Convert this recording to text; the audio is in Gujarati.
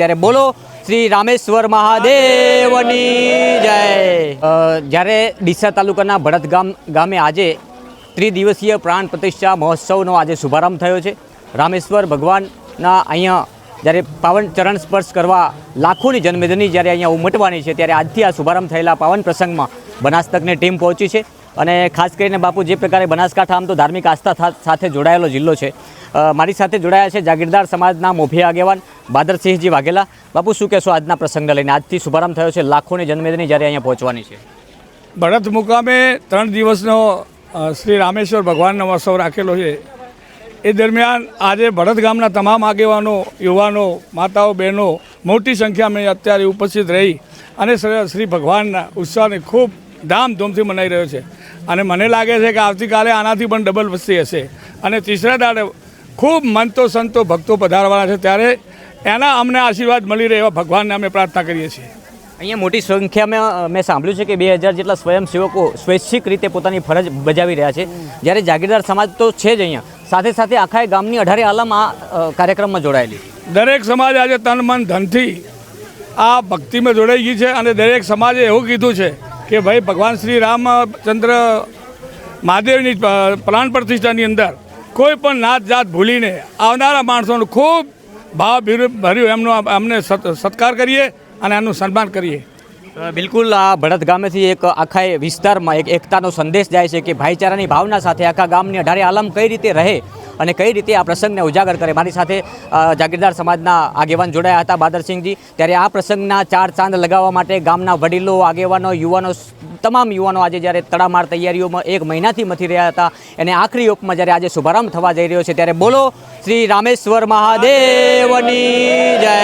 ત્યારે બોલો શ્રી રામેશ્વર મહાદેવની જય. જ્યારે ડીસા તાલુકાના ભરત ગામ ગામે આજે ત્રિદિવસીય પ્રાણ પ્રતિષ્ઠા મહોત્સવનો આજે શુભારંભ થયો છે. રામેશ્વર ભગવાનના અહીંયા જ્યારે પાવન ચરણ સ્પર્શ કરવા લાખોની જન્મેદની જ્યારે અહીંયા ઉમટવાની છે, ત્યારે આજથી આ શુભારંભ થયેલા પાવન પ્રસંગમાં બનાસતકની ટીમ પહોંચી છે અને ખાસ કરીને બાપુ જે પ્રકારે બનાસકાંઠા આમ તો ધાર્મિક આસ્થા સાથે જોડાયેલો જિલ્લો છે. મારી સાથે જોડાયા છે જાગીરદાર સમાજના મોભી આગેવાન બાદરસિંહજી વાઘેલા. બાપુ, શું કહેશો આજના પ્રસંગને લઈને? આજથી શુભારંભ થયો છે. લાખોની જન્મેદની જ્યારે અહીંયા પહોંચવાની છે. ભરત મુકામે ત્રણ દિવસનો શ્રી રામેશ્વર ભગવાનનો મહોત્સવ રાખેલો છે. એ દરમિયાન આજે ભરત ગામના તમામ આગેવાનો, યુવાનો, માતાઓ, બહેનો મોટી સંખ્યામાં અત્યારે ઉપસ્થિત રહી અને શ્રી ભગવાનના ઉત્સવને ખૂબ ધામધૂમથી મનાઈ રહ્યો છે. અને મને લાગે છે કે આવતીકાલે આનાથી પણ ડબલ વસ્તી હશે. અને તીસરા દાડે ખૂબ મંતો સંતો ભક્તો પધારવાના છે. ત્યારે એના અમને આશીર્વાદ મળી રહે એવા ભગવાનને અમે પ્રાર્થના કરીએ છીએ. અહીંયા મોટી સંખ્યામાં મેં સાંભળ્યું છે કે બે હજાર જેટલા સ્વયંસેવકો સ્વૈચ્છિક રીતે પોતાની ફરજ બજાવી રહ્યા છે. જ્યારે જાગીરદાર સમાજ તો છે જ અહીંયા. સાથે સાથે આખા ગામની અઢારે આલમ આ કાર્યક્રમમાં જોડાયેલી. દરેક સમાજ આજે તન મન ધનથી આ ભક્તિમાં જોડાઈ ગઈ છે અને દરેક સમાજે એવું કીધું છે કે ભાઈ ભગવાન શ્રી રામચંદ્ર મહાદેવની પ્રાણ પ્રતિષ્ઠાની અંદર કોઈ પણ નાત જાત ભૂલીને આવનારા માણસોનું ખૂબ ભાવ ભીર- ભર્યું. એમનો અમને સત્કાર કરીએ અને એનું સન્માન કરીએ. બિલકુલ, આ ભડત ગામેથી એક આખા વિસ્તારમાં એક એકતાનો સંદેશ જાય છે કે ભાઈચારાની ભાવના સાથે આખા ગામની અઢારે આલમ કઈ રીતે રહે અને કઈ રીતે આ પ્રસંગને ઉજાગર કરે? મારી સાથે જાગીરદાર સમાજના આગેવાન જોડાયા હતા બાદરસિંહજી. ત્યારે આ પ્રસંગના ચાર ચાંદ લગાવવા માટે ગામના વડીલો, આગેવાનો, યુવાનો તમામ યુવાનો આજે જ્યારે તડામાર તૈયારીઓમાં એક મહિનાથી મથી રહ્યા હતા, એને આખરી ઓપમાં જ્યારે આજે શુભારંભ થવા જઈ રહ્યો છે, ત્યારે બોલો શ્રી રામેશ્વર મહાદેવની જય.